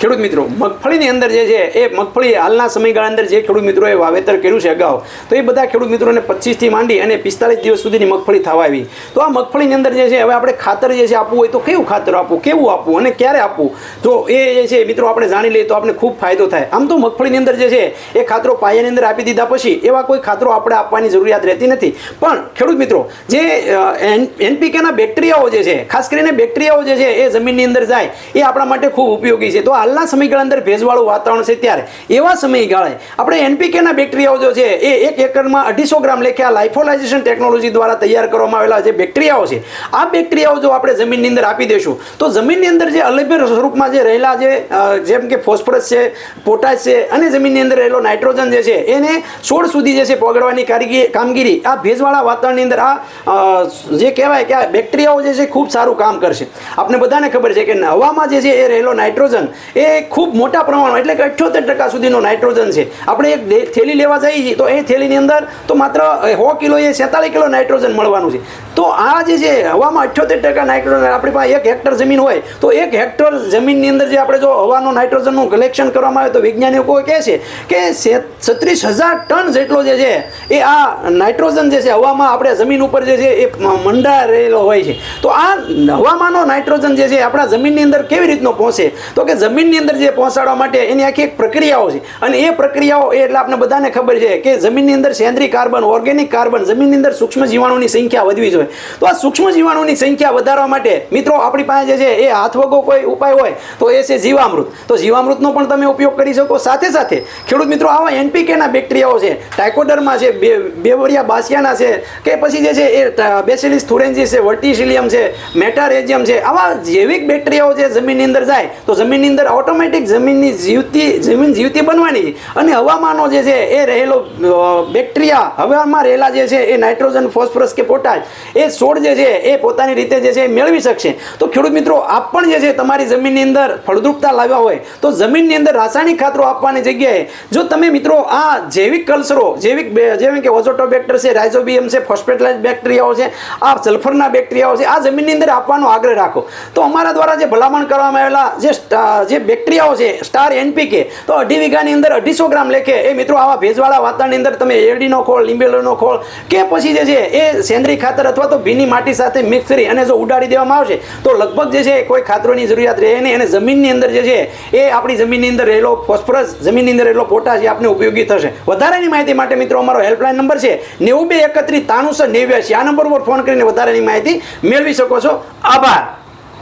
ખેડૂત મિત્રો, મગફળીની અંદર જે છે, એ મગફળી હાલના સમયગાળા અંદર જે ખેડૂત મિત્રોએ વાવેતર કર્યું છે અગાઉ, તો એ બધા ખેડૂત મિત્રોને પચીસથી માંડી અને પિસ્તાલીસ દિવસ સુધીની મગફળી થવા આવી. તો આ મગફળીની અંદર જે છે, હવે આપણે ખાતર જે છે આપવું હોય તો કેવું ખાતર આપવું, કેવું આપવું અને ક્યારે આપવું? તો એ જે છે, મિત્રો, આપણે જાણી લઈએ તો આપણે ખૂબ ફાયદો થાય. આમ તો મગફળીની અંદર જે છે, એ ખાતરો પાયાની અંદર આપી દીધા પછી એવા કોઈ ખાતરો આપણે આપવાની જરૂરિયાત રહેતી નથી. પણ ખેડૂત મિત્રો, જે એનપીકેના બેક્ટેરિયાઓ જે છે, ખાસ કરીને બેક્ટેરિયાઓ જે છે, એ જમીનની અંદર જાય, એ આપણા માટે ખૂબ ઉપયોગી છે. તો હાલના સમયગાળા અંદર ભેજવાળું વાતાવરણ છે ત્યારે. એવા સમયગાળે આપણે એનપીકેના બેક્ટેરિયાઓ જો છે, એ એક એકરમાં અઢીસો ગ્રામ લેખે લાઇફોલાઇઝેશન ટેકનોલોજી દ્વારા તૈયાર કરવામાં આવેલા જે બેક્ટેરિયાઓ છે, આ બેક્ટેરિયાઓ જો આપણે જમીનની અંદર આપી દઈશું, તો જમીનની અંદર જે અલભ્ય સ્વરૂપમાં જે રહેલા જે જેમ કે ફોસ્ફરસ છે, પોટાશ છે અને જમીનની અંદર રહેલો નાઇટ્રોજન જે છે, એને છોડ સુધી જે છે પગડવાની કારીગી, કામગીરી, આ ભેજવાળા વાતાવરણની અંદર આ જે કહેવાય કે આ બેક્ટેરિયાઓ જે છે ખૂબ સારું કામ કરશે. આપણે બધાને ખબર છે કે હવામાં જે છે એ રહેલો નાઇટ્રોજન એ ખૂબ મોટા પ્રમાણમાં, એટલે કે અઠ્યોતેર ટકા સુધીનો નાઇટ્રોજન છે. આપણે એક થેલી લેવા જઈએ તો એ થેલીની અંદર તો માત્ર સો કિલો એ સેતાલીસ કિલો નાઇટ્રોજન મળવાનું છે. તો આ જે છે, હવામાં અઠ્યોતેર ટકા નાઇટ્રોજન આપણી પાસે એક હેક્ટર જમીન હોય, તો એક હેક્ટર જમીનની અંદર જે આપણે જો હવાનો નાઇટ્રોજનનું કલેક્શન કરવામાં આવે તો વૈજ્ઞાનિકો કહે છે કે છત્રીસ હજાર ટન જેટલો જે છે, એ આ નાઇટ્રોજન જે છે, હવામાં આપણે જમીન ઉપર જે છે, એ મંડા રહેલો હોય છે. તો આ હવામાંનો નાઇટ્રોજન જે છે, આપણા જમીનની અંદર કેવી રીતનો પહોંચે? તો કે જમીનની અંદર જે પહોંચાડવા માટે એની આખી એક પ્રક્રિયાઓ છે. અને એ પ્રક્રિયાઓ એટલે આપણે બધાને ખબર છે કે જમીનની અંદર સેન્દ્રી કાર્બન ઓર્ગેનિક કાર્બન, જમીનની અંદર સૂક્ષ્મ જીવાણુની સંખ્યા વધવી જોઈએ. તો આ સૂક્ષ્મ જીવાણુની સંખ્યા વધારવા માટે મિત્રો આપણી પાસે જે છે એ હાથવગો કોઈ ઉપાય હોય તો એ છે જીવામૃત. તો જીવામૃતનો પણ તમે ઉપયોગ કરી શકો. સાથે સાથે ખેડૂત મિત્રો, આવા એનપીકેના બેક્ટેરિયાઓ છે ટાઇકોડરમાં છે બેવરિયા બાસિયાના છે, કે પછી જે છે એ બેસિલિસ થુરેન્જી છે વર્ટિસિલિયમ છે મેટારેજિયમ છે, આવા જૈવિક બેક્ટેરિયાઓ જે જમીનની અંદર જાય, તો જમીનની અંદર ઓટોમેટિક જમીનની જીવતી, જમીન જીવતી બનવાની અને હવામાનો જે છે એ રહેલો બેક્ટેરિયા હવામાં રહેલા જે છે એ નાઇટ્રોજન ફોસ્ફરસ કે પોટાશ એ છોડ જે છે, એ પોતાની રીતે જે છે, એ મેળવી શકશે. તો ખેડૂત મિત્રો, આપ પણ જે છે, તમારી જમીનની અંદર ફળદ્રુપતા લાવ્યા હોય, તો જમીનની અંદર રાસાયણિક ખાતરો આપવાની જગ્યાએ, જો તમે મિત્રો આ જૈવિક કલ્ચરો જૈવિક જેમ કે ઓઝોટોબેક્ટર છે, રાઇઝોબિયમ છે ફોસ્ફેટલાઇઝ બેક્ટેરિયાઓ છે, આ સલ્ફરના બેક્ટેરિયાઓ છે, આ જમીનની અંદર આપવાનો આગ્રહ રાખો. તો અમારા દ્વારા જે ભલામણ કરવામાં આવેલા જે જે બેક્ટેરિયાઓ છે, સ્ટાર એનપીકે, તો અઢી વીઘાની અંદર અઢીસો ગ્રામ લેખે, એ મિત્રો આવા ભેજવાળા વાતાવરણની અંદર તમે એરડીનો ખોળ, લીંબેલોનો ખોળ, કે પછી જે છે, એ સેન્દ્રિય ખાતર અથવા તો ભીની માટી સાથે મિક્સ કરી અને જો ઉડાડી દેવામાં આવશે, તો લગભગ જે છે કોઈ ખાતરોની જરૂરિયાત રહે નહીં. અને જમીનની અંદર જે છે એ આપણી જમીનની અંદર રહેલો ફોસ્ફરસ, જમીનની અંદર રહેલો પોટાશ એ આપને ઉપયોગી થશે. વધારાની માહિતી માટે મિત્રો અમારો હેલ્પલાઇન નંબર છે નેવું બે એકત્રીસ તાણું નેવ્યાસી આ નંબર પર ફોન કરીને વધારાની માહિતી મેળવી શકો છો. આભાર.